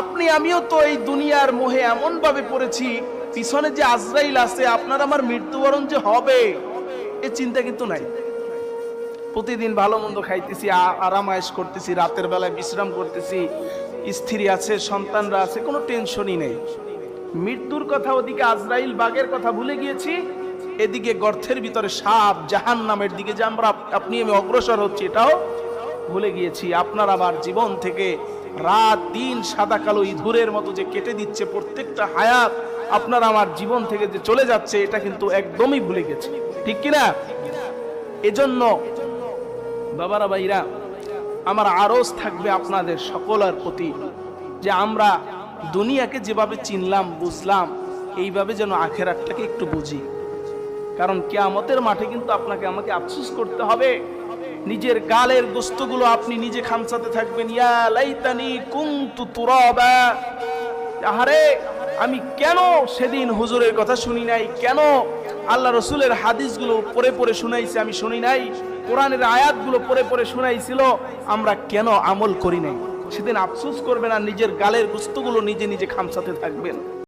আপনি, আমিও তো এই দুনিয়ার মোহে এমন ভাবে পড়েছি, পিছনে যে আজরাইল আছে, আপনার আমার মৃত্যুবরণ যে হবে, এ চিন্তা কিন্তু নাই। প্রতিদিন ভালো মন্দ খাইতেছি আরাম আয়েশ করতেছি, রাতের বেলায় বিশ্রাম করতেছি, স্ত্রী আছে, সন্তানরা আছে, কোনো টেনশনই নেই। মৃত্যুর কথা ওদিকে আজরাইল বাগের কথা ভুলে গিয়েছি, এদিকে গর্থের ভিতরে সাপ জাহান নামের দিকে যে আমরা, আপনি আমি অগ্রসর হচ্ছি, এটাও ভুলে গিয়েছি। আপনার আমার জীবন থেকে রাত, দিন সাদা কালো ইঁধুরের মতো যে কেটে দিচ্ছে প্রত্যেকটা হায়াত আপনার আমার জীবন থেকে যে চলে যাচ্ছে, এটা কিন্তু একদমই ভুলে গেছে। ঠিক কিনা? এজন্য বাবারা, ভাইরা, আমার আরজ থাকবে আপনাদের সকলের প্রতি যে আমরা দুনিয়াকে যেভাবে চিনলাম, বুঝলাম, এইভাবে যেন আখেরাতটাকে একটু বুঝি। কারণ কেয়ামতের মাঠে কিন্তু আপনাকে আমাকে আফসুস করতে হবে। নিজের গালের গোস্তগুলো আপনি নিজে খামসাতে থাকবেন। ইয়া লাইতানি কুনতু তুরাবা। আহারে, আমি কেন সেদিন হুজুরের কথা শুনি নাই? কেন আল্লাহ রসুলের হাদিসগুলো পড়ে পড়ে শুনাইছে আমি শুনি নাই? কোরআনের আয়াতগুলো পড়ে পড়ে শুনাইছিল, আমরা কেন আমল করি নাই? সেদিন আফসোস করবেন আর নিজের গালের গুস্তগুলো নিজে নিজে খামসাতে থাকবেন।